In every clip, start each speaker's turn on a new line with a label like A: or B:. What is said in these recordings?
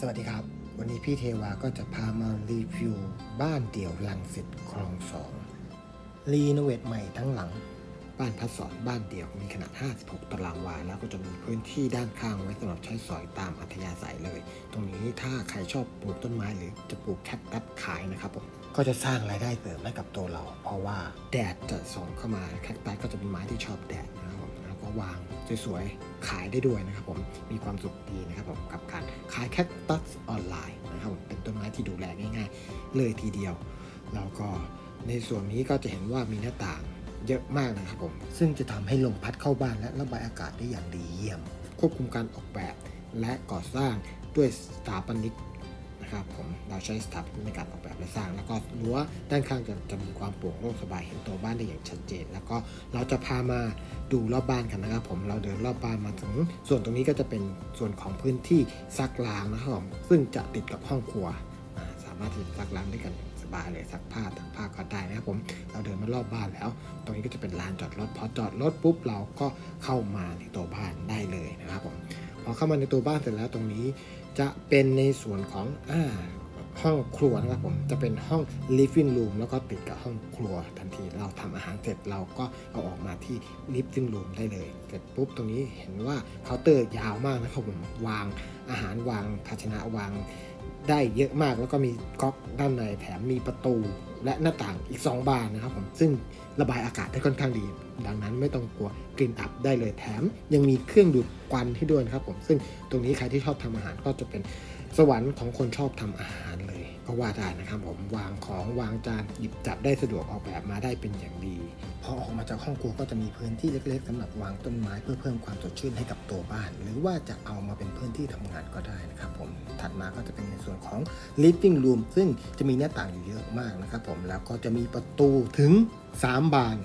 A: สวัสดีครับ วันนี้พี่เทวาก็จะพามารีวิวบ้านเดี่ยวลังสิตคลองสองรีโนเวทใหม่ทั้งหลัง บ้านพัสอนบ้านเดี่ยวมีขนาด 56 ตารางวา แล้วก็จะมีพื้นที่ด้านข้างไว้สำหรับใช้สอยตามอัธยาศัยเลย ตรงนี้ถ้าใครชอบปลูกต้นไม้หรือจะปลูกแคคตัสขายนะครับผมก็จะสร้างรายได้เสริมให้กับตัวเรา เพราะว่าแดดจะส่องเข้ามาแคคตัสก็จะเป็นไม้ที่ชอบแดด วางสวยๆ ขายได้ด้วยนะครับผมมีความสุขดีนะครับผมกับการขายแคคตัสออนไลน์นะครับผมเป็นต้นไม้ที่ดูแลง่าย ๆ เลยทีเดียว แล้วก็ในส่วนนี้ก็จะเห็นว่ามีหน้าต่างเยอะมากนะครับผม ซึ่งจะทำให้ลมพัดเข้าบ้านและระบายอากาศได้อย่างดีเยี่ยม ควบคุมการออกแบบและก่อสร้างด้วยสถาปนิก นะครับผมเราใช้สถาปนิกในการออกแบบและสร้าง แล้วก็รั้วด้านข้างจะจะมีความโปร่งโล่งสบายเห็นตัวบ้านได้อย่างชัดเจน แล้วก็เราจะพามาดูรอบบ้านกันนะครับ ผมเราเดินรอบบ้านมาถึง ส่วนตรงนี้ก็จะเป็นส่วนของพื้นที่ซักล้างนะครับผมซึ่งจะติดกับห้องครัวสามารถที่จะซักล้างได้กันสบายเลยซักผ้าตักผ้าก็ได้นะครับผมเราเดินมารอบบ้านแล้ว ตรงนี้ก็จะเป็นลานจอดรถพอจอดรถปุ๊บเราก็เข้ามาในตัวบ้านได้เลยนะครับผม พอเข้ามาในตัวบ้านเสร็จแล้วตรงนี้ จะเป็นในส่วนของอ่าห้องครัวนะครับผมจะเป็นห้อง living room แล้วก็ติดกับห้องครัวทันที เราทำอาหารเสร็จเราก็เอาออกมาที่ living room ได้เลย เสร็จปุ๊บตรงนี้เห็นว่าเคาน์เตอร์ยาวมากนะครับผมวางอาหารวางภาชนะวาง ได้เยอะมากแล้วก็มีก๊อกด้านในแถมมีประตูและหน้าต่างอีก 2 บานนะครับผมซึ่งระบายอากาศได้ค่อนข้างดี ดังนั้นไม่ต้องกลัวกลิ่นอับได้เลยแถม ยังมีเครื่องดูดควันให้ด้วยนะครับผมซึ่งตรงนี้ใครที่ชอบทำอาหารก็จะเป็นสวรรค์ของคนชอบทำอาหารเลยก็ว่าได้นะครับผมวางของวางจานหยิบจับได้สะดวกออกแบบมาได้เป็นอย่างดี พอออกมาจากห้องครัวก็จะมีพื้นที่เล็ก ๆสำหรับวางต้นไม้เพื่อเพิ่มความสดชื่นให้กับตัวบ้าน หรือว่าจะเอามาเป็นพื้นที่ทำงานก็ได้นะครับผมถัดมาก็จะเป็นในส่วนของ living room ซึ่งจะมีหน้าต่างอยู่เยอะมากนะครับผมแล้วก็จะมีประตูถึง 3 บาน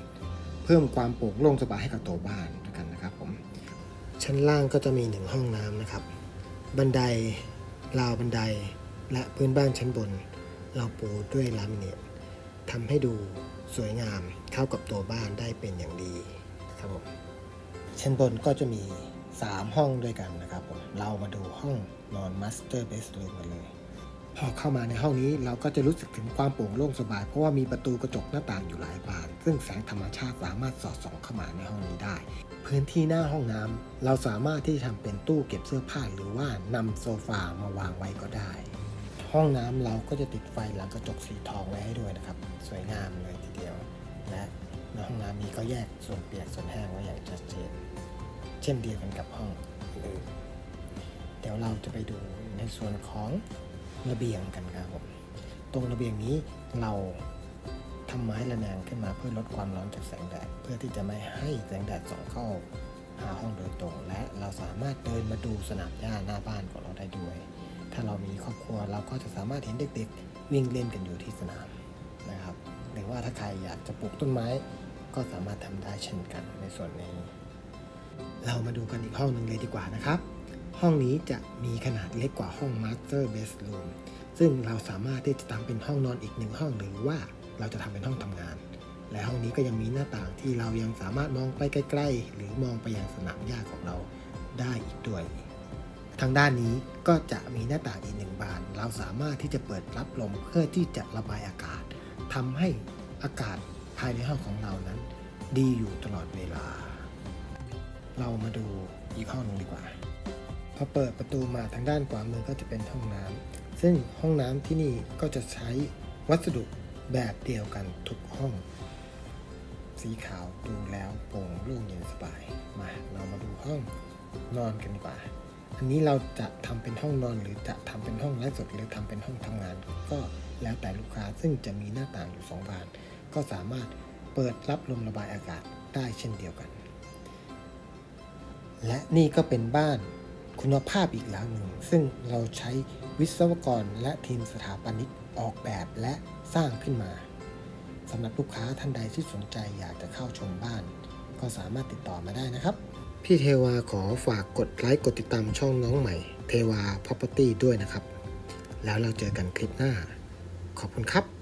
A: เพิ่มความโปร่งโล่งสบายให้กับตัวบ้านด้วยกันนะครับผมชั้นล่างก็จะมีหนึ่งห้องน้ำนะครับ บันไดราวบันไดและพื้นบ้านชั้นบน เราปูด้วยลามิเนตทำให้ดู สวยงามเข้ากับตัวบ้านได้เป็นอย่างดีครับผมชั้นบนก็จะมี 3 ห้องด้วยกันนะครับผมเรามาดูห้องนอนมาสเตอร์เบส o ูมกันเลยพอเข้ามาในห้องนี้เราก็จะรู้สึกถึงความโปร่งโล่งสบาย เพราะว่ามีประตูกระจกหน้าต่างอยู่หลายบาน ซึ่งแสงธรรมชาติสามารถสอดส่องเข้ามาในห้องนี้ได้ พื้นที่หน้าห้องน้ำเราสามารถที่จะทำเป็นตู้เก็บเสื้อผ้าหรือว่านำโซฟามาวางไว้ก็ได้ ห้องน้ำเราก็จะติดไฟหลังกระจกสีทองไว้ให้ด้วยนะครับ สวยงามเลยทีเดียว และในห้องน้ำนี้ก็แยกส่วนเปียกส่วนแห้งไว้อย่างชัดเจนเช่นเดียวกันกับห้องอื่นเดี๋ยวเราจะไปดูในส่วนของระเบียงกันครับผมตรงระเบียงนี้เราทำไม้ระแนงขึ้นมาเพื่อลดความร้อนจากแสงแดดเพื่อที่จะไม่ให้แสงแดดส่องเข้าหาห้องโดยตรง และเราสามารถเดินมาดูสนามหญ้าหน้าบ้านของเราได้ด้วย ถ้าเรามีครอบครัวเราก็จะสามารถเห็นเด็กๆ วิ่งเล่นกันอยู่ที่สนามนะครับ หรือว่าถ้าใครอยากจะปลูกต้นไม้ ก็สามารถทำได้เช่นกันในส่วนนี้ เรามาดูกันอีกห้องหนึ่งเลยดีกว่านะครับ ห้องนี้จะมีขนาดเล็กกว่าห้อง Master Bedroom ซึ่งเราสามารถที่จะทำเป็นห้องนอนอีกหนึ่งห้องหรือว่าเราจะทำเป็นห้องทำงาน และห้องนี้ก็ยังมีหน้าต่างที่เรายังสามารถมองไปใกล้ ๆ หรือมองไปยังสนามหญ้าของเราได้อีกด้วย ทางด้านนี้ก็จะมีหน้าต่างอีกหนึ่งบาน เราสามารถที่จะเปิดรับลมเพื่อที่จะระบายอากาศทำให้อากาศภายในห้องของเรานั้น ดีอยู่ตลอดเวลา เรามาดูอีกห้องหนึงดีกว่า พอเปิดประตูมาทางด้านขวามือก็จะเป็นห้องน้ำซึ่งห้องน้ำที่นี่ก็จะใช้วัสดุแบบเดียวกันทุกห้อง สีขาวดูแล้วโปร่งโล่งเย็นสบาย มาเรามาดูห้องนอนกันดีกว่า อันนี้เราจะทำเป็นห้องนอน หรือจะทำเป็นห้องไลฟ์สดหรือทำเป็นห้องทำงาน ก็แล้วแต่ลูกค้าซึ่งจะมีหน้าต่างอยู่สองบาน ก็สามารถเปิดรับลมระบายอากาศได้เช่นเดียวกัน และนี่ก็เป็นบ้านคุณภาพอีกหลังหนึ่ง ซึ่งเราใช้วิศวกรและทีมสถาปนิกออกแบบและสร้างขึ้นมาสำหรับลูกค้าท่านใดที่สนใจอยากจะเข้าชมบ้าน ก็สามารถติดต่อมาได้นะครับ พี่เทวาขอฝากกดไลค์กดติดตามช่องน้องใหม่ เทวา Property ด้วยนะครับ แล้วเราเจอกันคลิปหน้า ขอบคุณครับ